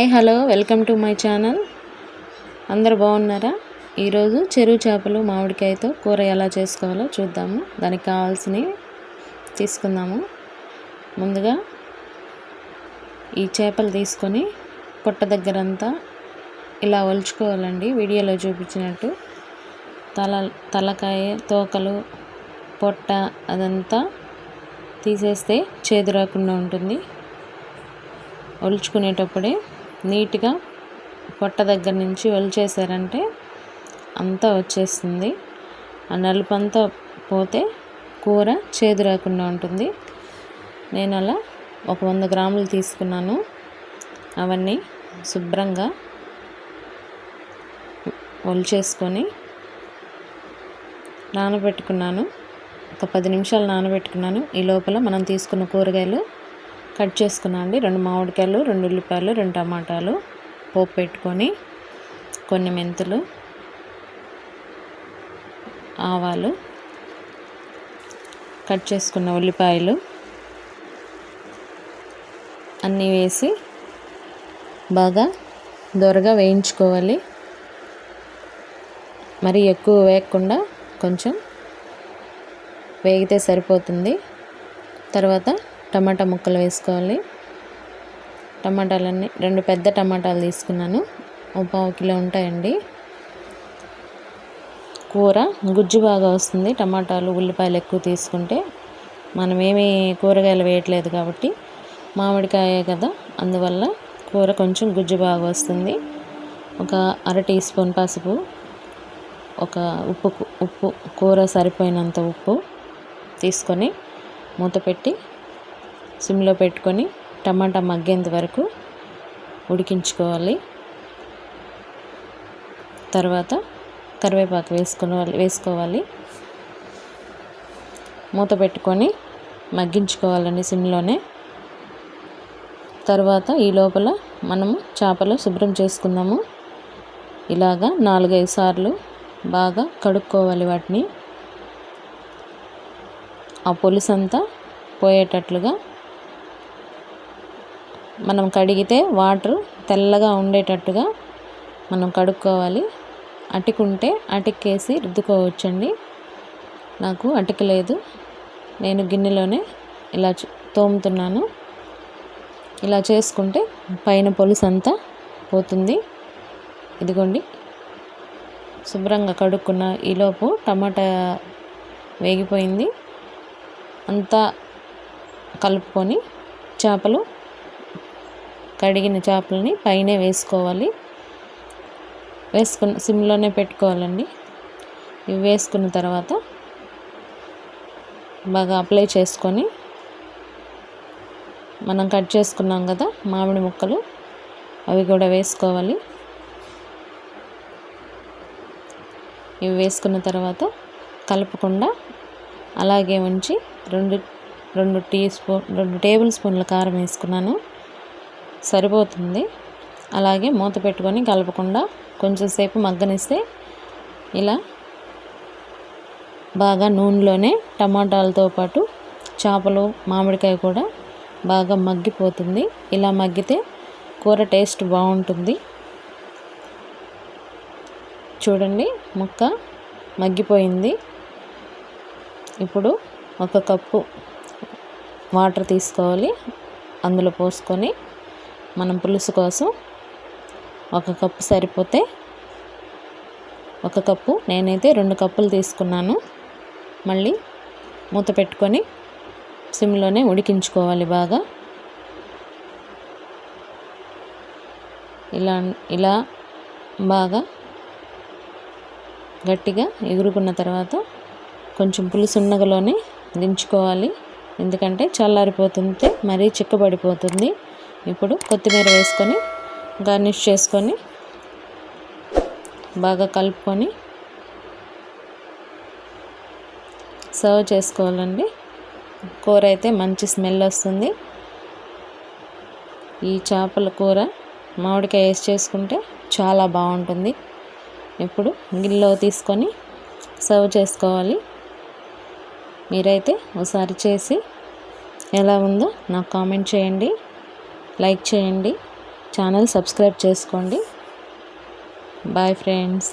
Hi hello welcome to my channel. అందరు బాగున్నారా? ఈరోజు చెరువు చేపలు మామిడికాయతో కూర ఎలా చేసుకోవాలో చూద్దాము. దానికి కావాల్సినవి తీసుకుందాము. ముందుగా ఈ చేపలు తీసుకొని పొట్ట దగ్గరంతా ఇలా ఒలుచుకోవాలండి. వీడియోలో చూపించినట్టు తల తలకాయ తోకలు పొట్ట అదంతా తీసేస్తే చేదు రాకుండా ఉంటుంది. ఒలుచుకునేటప్పుడే నీట్గా పొట్ట దగ్గర నుంచి ఒలిచేసారంటే అంతా వచ్చేస్తుంది. ఆ నలుపు అంతా పోతే కూర చేదు రాకుండా ఉంటుంది. నేను అలా ఒక వంద గ్రాములు తీసుకున్నాను. అవన్నీ శుభ్రంగా ఒలిచేసుకొని నానబెట్టుకున్నాను. ఒక పది నిమిషాలు నానబెట్టుకున్నాను. ఈ లోపల మనం తీసుకున్న కూరగాయలు కట్ చేసుకున్నా అండి. రెండు మామిడికాయలు రెండు ఉల్లిపాయలు రెండు టమాటాలు పోపు పెట్టుకొని కొన్ని మెంతులు ఆవాలు కట్ చేసుకున్న ఉల్లిపాయలు అన్నీ వేసి బాగా దొరగా వేయించుకోవాలి. మరి ఎక్కువ వేయకుండా కొంచెం వేగితే సరిపోతుంది. తర్వాత టమాటా ముక్కలు వేసుకోవాలి. టమాటాలన్నీ రెండు పెద్ద టమాటాలు తీసుకున్నాను. ఒక పావు కిలో ఉంటాయండి. కూర గుజ్జు బాగా వస్తుంది. టమాటాలు ఉల్లిపాయలు ఎక్కువ తీసుకుంటే మనం ఏమీ కూరగాయలు వేయట్లేదు కాబట్టి మామిడికాయ కదా. అందువల్ల కూర కొంచెం గుజ్జు బాగా వస్తుంది. ఒక అర టీ స్పూన్ పసుపు ఒక ఉప్పు ఉప్పు కూర సరిపోయినంత ఉప్పు తీసుకొని మూత పెట్టి సిమ్లో పెట్టుకొని టమాటా మగ్గేంత వరకు ఉడికించుకోవాలి. తర్వాత కరివేపాకు వేసుకోవాలి వేసుకోవాలి. మూత పెట్టుకొని మగ్గించుకోవాలండి సిమ్లోనే. తర్వాత ఈ లోపల మనము చేపలు శుభ్రం చేసుకుందాము. ఇలాగా నాలుగైదు సార్లు బాగా కడుక్కోవాలి వాటిని. ఆ పులుసంతా పోయేటట్లుగా మనం కడిగితే వాటర్ తెల్లగా ఉండేటట్టుగా మనం కడుక్కోవాలి. అటికుంటే అటికేసి రుద్దుకోవచ్చండి. నాకు అటిక లేదు. నేను గిన్నెలోనే ఇలా తోముతున్నాను. ఇలా చేసుకుంటే పైన పొలుసు అంతా పోతుంది. ఇదిగోండి. శుభ్రంగా కడుక్కున్న ఈలోపు టమాటా వేగిపోయింది. అంతా కలుపుకొని చేపలు కడిగిన చేపలని పైనే వేసుకోవాలి. వేసుకున్న సిమ్లోనే పెట్టుకోవాలండి. ఇవి వేసుకున్న తర్వాత బాగా అప్లై చేసుకొని మనం కట్ చేసుకున్నాం కదా మామిడి ముక్కలు అవి కూడా వేసుకోవాలి. ఇవి వేసుకున్న తర్వాత కలపకుండా అలాగే ఉంచి రెండు రెండు టీ స్పూన్ రెండు టేబుల్ స్పూన్ల కారం వేసుకున్నాను. సరిపోతుంది. అలాగే మూత పెట్టుకొని కలపకుండా కొంచెంసేపు మగ్గనిస్తే ఇలా బాగా నూనెలోనే టమాటాలతో పాటు చేపలు మామిడికాయ కూడా బాగా మగ్గిపోతుంది. ఇలా మగ్గితే కూర టేస్ట్ బాగుంటుంది. చూడండి ముక్క మగ్గిపోయింది. ఇప్పుడు ఒక కప్పు వాటర్ తీసుకోవాలి. అందులో పోసుకొని మనం పులుసు కోసం ఒక కప్పు సరిపోతే ఒక కప్పు నేనైతే రెండు కప్పులు తీసుకున్నాను. మళ్ళీ మూత పెట్టుకొని సిమ్లోనే ఉడికించుకోవాలి బాగా. ఇలా ఇలా బాగా గట్టిగా ఎగురుకున్న తర్వాత కొంచెం పులుసున్నగలోనే దించుకోవాలి. ఎందుకంటే చల్లారిపోతుంటే మరీ చిక్కబడిపోతుంది. ఇప్పుడు కొత్తిమీర వేసుకొని గార్నిష్ చేసుకొని బాగా కలుపుకొని సర్వ్ చేసుకోవాలండి. కూర అయితే మంచి స్మెల్ వస్తుంది. ఈ చేపల కూర మామిడికాయ వేసి చేసుకుంటే చాలా బాగుంటుంది. ఇప్పుడు గిన్నెలో తీసుకొని సర్వ్ చేసుకోవాలి. మీరైతే ఒకసారి చేసి ఎలా ఉందో నాకు కామెంట్ చేయండి. లైక్ చేయండి. ఛానల్ సబ్స్క్రైబ్ చేసుకోండి. Bye friends